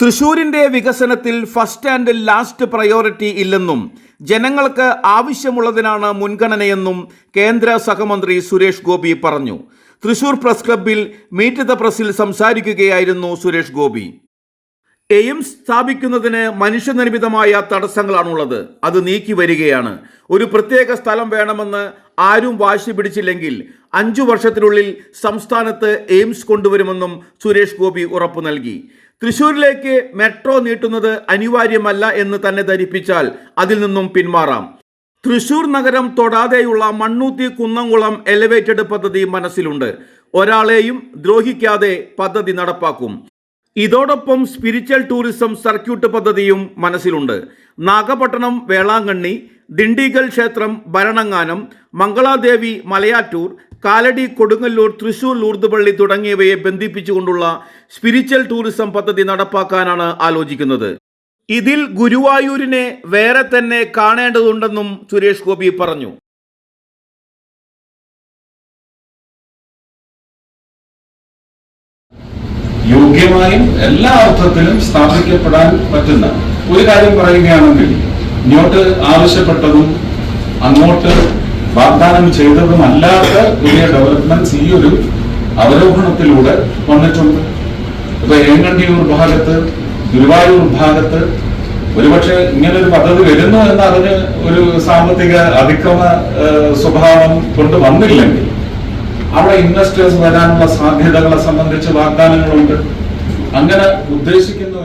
തൃശൂരിന്റെ വികസനത്തിൽ first and last priority ഇല്ലെന്നും ജനങ്ങൾക്ക് ആവശ്യമുള്ളതിനാണ് മുൻഗണനയെന്നും കേന്ദ്ര സഹമന്ത്രി സുരേഷ് ഗോപി പറഞ്ഞു. തൃശൂർ പ്രസ് ക്ലബ്ബിൽ മീറ്റ് ദ പ്രസിൽ സംസാരിക്കുകയായിരുന്നു സുരേഷ് ഗോപി. എയിംസ് സ്ഥാപിക്കുന്നതിന് മനുഷ്യനിർമ്മിതമായ തടസ്സങ്ങളാണുള്ളത്. അത് നീക്കി വരികയാണ്. ഒരു പ്രത്യേക സ്ഥലം വേണമെന്ന് ആരും വാശി പിടിച്ചില്ലെങ്കിൽ അഞ്ചു വർഷത്തിനുള്ളിൽ സംസ്ഥാനത്ത് എയിംസ് കൊണ്ടുവരുമെന്നും സുരേഷ് ഗോപി ഉറപ്പു നൽകി. തൃശൂരിലേക്ക് മെട്രോ നീട്ടുന്നത് അനിവാര്യമല്ല എന്ന് തന്നെ ധരിപ്പിച്ചാൽ അതിൽ നിന്നും പിന്മാറാം. തൃശൂർ നഗരം തൊടാതെയുള്ള മണ്ണൂത്തി കുന്നംകുളം എലിവേറ്റഡ് പദ്ധതി മനസ്സിലുണ്ട്. ഒരാളെയും ദ്രോഹിക്കാതെ പദ്ധതി നടപ്പാക്കും. ഇതോടൊപ്പം സ്പിരിച്വൽ ടൂറിസം സർക്യൂട്ട് പദ്ധതിയും മനസ്സിലുണ്ട്. നാഗപട്ടണം വേളാങ്കണ്ണി ദിണ്ടിഗൽ ക്ഷേത്രം ഭരണങ്ങാനം മംഗളാദേവി മലയാറ്റൂർ കാലടി കൊടുങ്ങല്ലൂർ തൃശൂർ ലൂർദ്പള്ളി തുടങ്ങിയവയെ ബന്ധിപ്പിച്ചുകൊണ്ടുള്ള സ്പിരിച്വൽ ടൂറിസം പദ്ധതി നടപ്പാക്കാനാണ് ആലോചിക്കുന്നത്. ഇതിൽ ഗുരുവായൂരിനെ വേറെ തന്നെ കാണേണ്ടതുണ്ടെന്നും സുരേഷ് ഗോപി പറഞ്ഞു. യോഗ്യമായും എല്ലാ അർത്ഥത്തിലും സ്ഥാപിക്കപ്പെടാൻ പറ്റുന്ന ഒരു കാര്യം പറയുകയാണെങ്കിൽ ഇങ്ങോട്ട് ആവശ്യപ്പെട്ടതും അങ്ങോട്ട് വാഗ്ദാനം ചെയ്തതും അല്ലാത്ത പുതിയ ഡെവലപ്മെന്റ്സ് ഈ ഒരു അവരോഹണത്തിലൂടെ വന്നിട്ടുണ്ട്. ഇപ്പൊ ഏങ്ങണ്ടിയൂർ ഭാഗത്ത് ഗുരുവായൂർ ഭാഗത്ത് ഒരുപക്ഷെ ഇങ്ങനൊരു പദ്ധതി വരുന്നു എന്ന് അതിന് ഒരു സാമ്പത്തിക അതിക്രമ സ്വഭാവം കൊണ്ട് വന്നില്ലെങ്കിൽ അവിടെ ഇൻവെസ്റ്റേഴ്സ് വരാനുള്ള സാധ്യതകളെ സംബന്ധിച്ച് വാഗ്ദാനങ്ങളുണ്ട്. അങ്ങനെ ഉദ്ദേശിക്കുന്ന